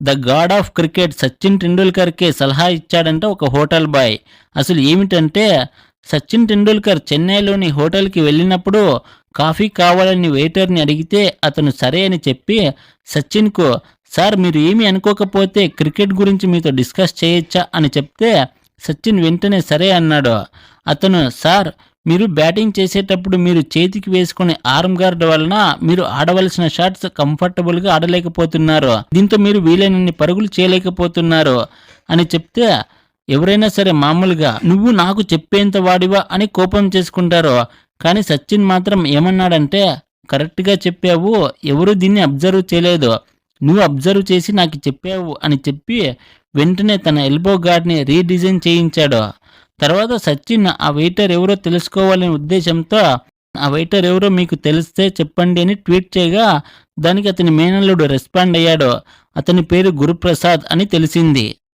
The god of cricket Sachin టెండూల్కర్కే సలహా ఇచ్చాడంటే ఒక హోటల్ బాయ్. అసలు ఏమిటంటే సచిన్ టెండూల్కర్ చెన్నైలోని హోటల్కి వెళ్ళినప్పుడు కాఫీ కావాలని వెయిటర్ని అడిగితే అతను సరే అని చెప్పి సచిన్కు సార్ మీరు ఏమీ అనుకోకపోతే క్రికెట్ గురించి మీతో డిస్కస్ చేయొచ్చా? అని చెప్తే సచిన్ వెంటనే సరే అన్నాడు. అతను సార్ మీరు బ్యాటింగ్ చేసేటప్పుడు మీరు చేతికి వేసుకునే ఆర్మ్ గార్డ్ వలన మీరు ఆడవలసిన షాట్స్ కంఫర్టబుల్గా ఆడలేకపోతున్నారు. దీంతో మీరు వీలైనన్ని పరుగులు చేయలేకపోతున్నారు అని చెప్తే ఎవరైనా సరే మామూలుగా నువ్వు నాకు చెప్పేంత వాడివా అని కోపం చేసుకుంటారు. కానీ సచిన్ మాత్రం ఏమన్నాడంటే కరెక్ట్గా చెప్పావు. ఎవరు దీన్ని అబ్జర్వ్ చేయలేదు. నువ్వు అబ్జర్వ్ చేసి నాకు చెప్పావు అని చెప్పి వెంటనే తన ఎల్బో గార్డ్ని రీడిజైన్ చేయించాడు. తర్వాత సచిన్ ఆ వెయిటర్ ఎవరో తెలుసుకోవాలనే ఉద్దేశంతో ఆ వెయిటర్ ఎవరో మీకు తెలిస్తే చెప్పండి అని ట్వీట్ చేయగా దానికి అతని మేనల్లుడు రెస్పాండ్ అయ్యాడు. అతని పేరు గురుప్రసాద్ అని తెలిసింది.